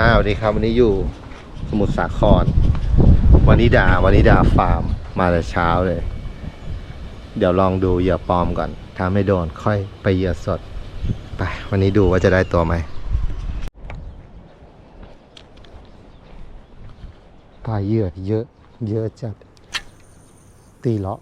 อ้าวสวัสดีครับวันนี้อยู่สมุทรสาครวานิดาวานิดาฟาร์ม มาแต่เช้าเลย เดี๋ยวลองดูเหยื่อปลอมก่อนถ้าไม่โดนค่อยไปเหยื่อสด ไป วันนี้ดูว่าจะได้ตัวไหมปลาเหยื่อเยอะ เยอะจัดตีเลาะ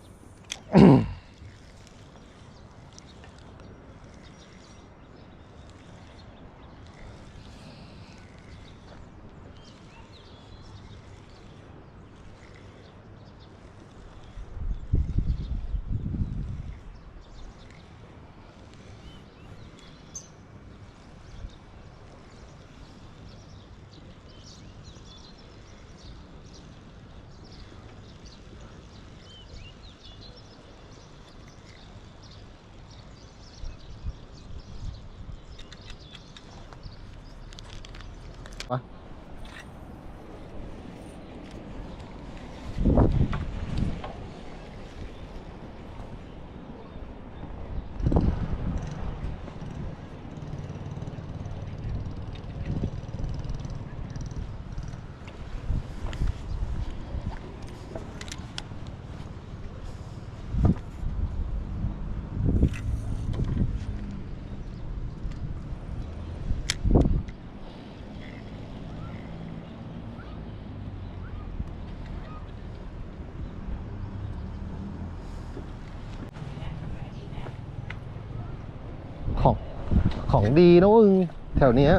ของ ของดีนะมึงแถวเนี้ย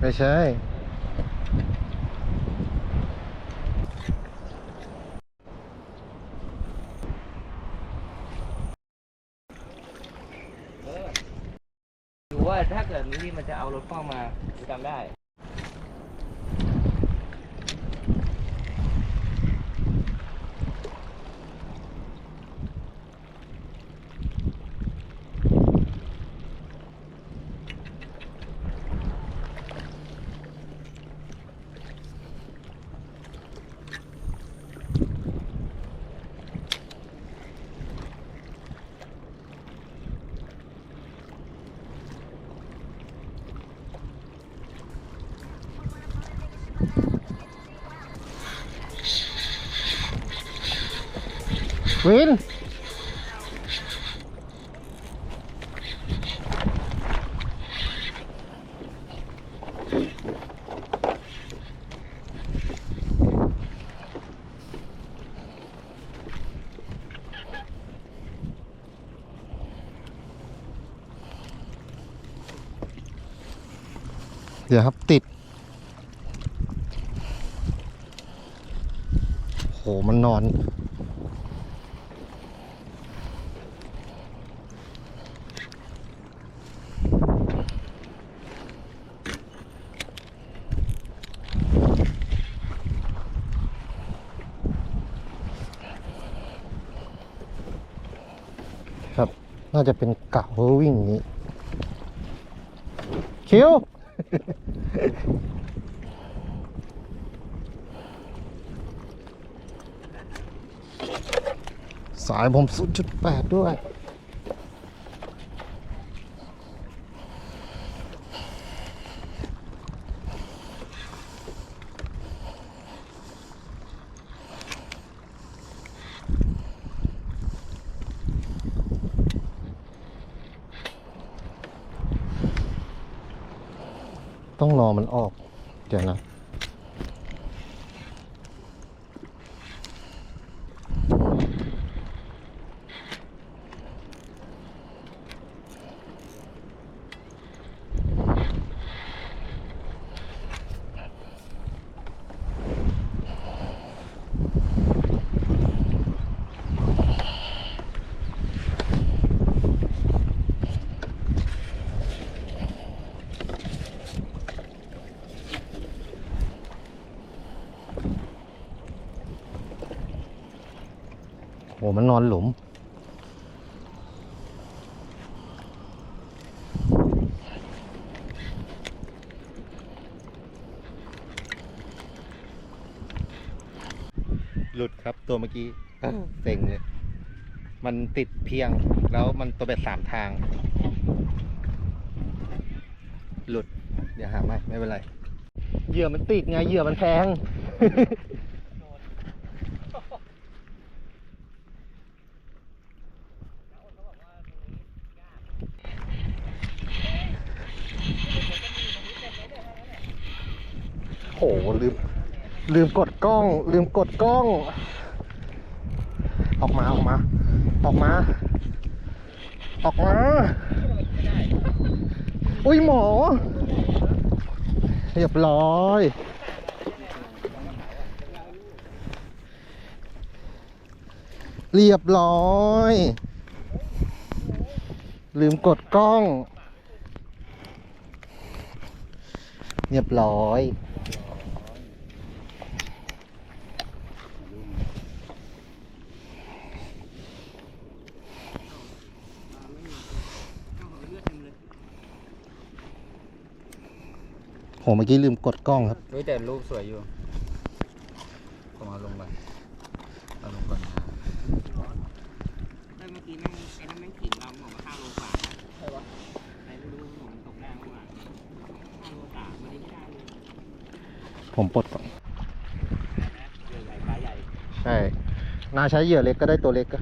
ไม่ใช่ ดูว่าถ้าเกิดมีที่มันจะเอารถฟ้องมาจำได้ วิน เดี๋ยวครับ ติด โห มันนอน น่าจะเป็นกะเวอร์วิ่งอย่างนี้คิวสายผม 0.8 ด้วย ต้องรอมันออก เดี๋ยวนะ มันนอนหลุมนครับตัวเมื่อกี้เซ็งเลย มันติดเพียงแล้วมันตัวเบ็ดสามทาง หลุด เดี๋ยวหาไม่ไม่เป็นไร เหยื่อมันติดไงเหยื่อมันแพง ลืม ลืมกดกล้อง ลืมกดกล้อง ออกมาออกมา ออกมา ออกมา อุ้ยหมอ เรียบร้อยเรียบร้อย ลืมกดกล้อง เรียบร้อย ผมเมื่อกี้ลืมกดกล้องครับ เฮ้ยแต่รูปสวยอยู่ ผมเอาลงก่อนเอาลงก่อนนะแล้วเมื่อกี้แม่งไอ้นั่นแม่งขิงเราบอกว่าห้าโลกว่าใช่ปะไหนไม่รู้ผมตกแรงเมื่อวานห้าโลกว่าวันนี้ไม่ได้เลยผมปลดก่อน เรือใหญ่ปลาใหญ่ ใช่ นาใช้เหยื่อเล็กก็ได้ตัวเล็กก็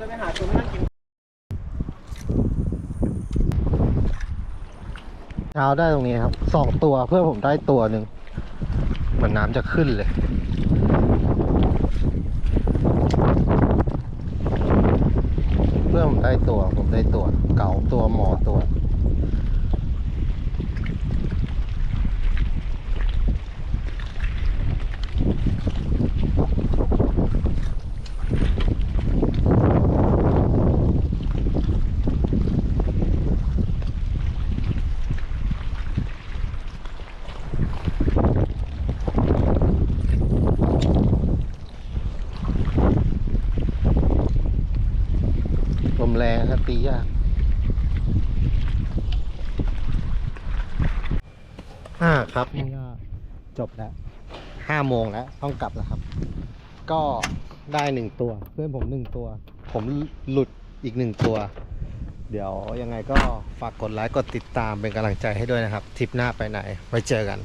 จะไปหาตัวนั่งกินเช้าได้ตรงนี้ครับสองตัวเพื่อผมได้ตัวหนึ่งเหมือนน้ำจะขึ้นเลยเพื่อผมได้ตัวผมได้ตัว เก่าตัวหมอตัว ลม แรงครับตียากอ่าครับนี่ก็จบแล้วห้าโมงแล้วต้องกลับแล้วครับ ก็ได้หนึ่งตัว เพื่อนผมหนึ่งตัว ผมหลุดอีกหนึ่งตัว เดี๋ยวยังไงก็ฝากกดไลค์กดติดตามเป็นกำลังใจให้ด้วยนะครับทริปหน้าไปไหนไว้เจอกัน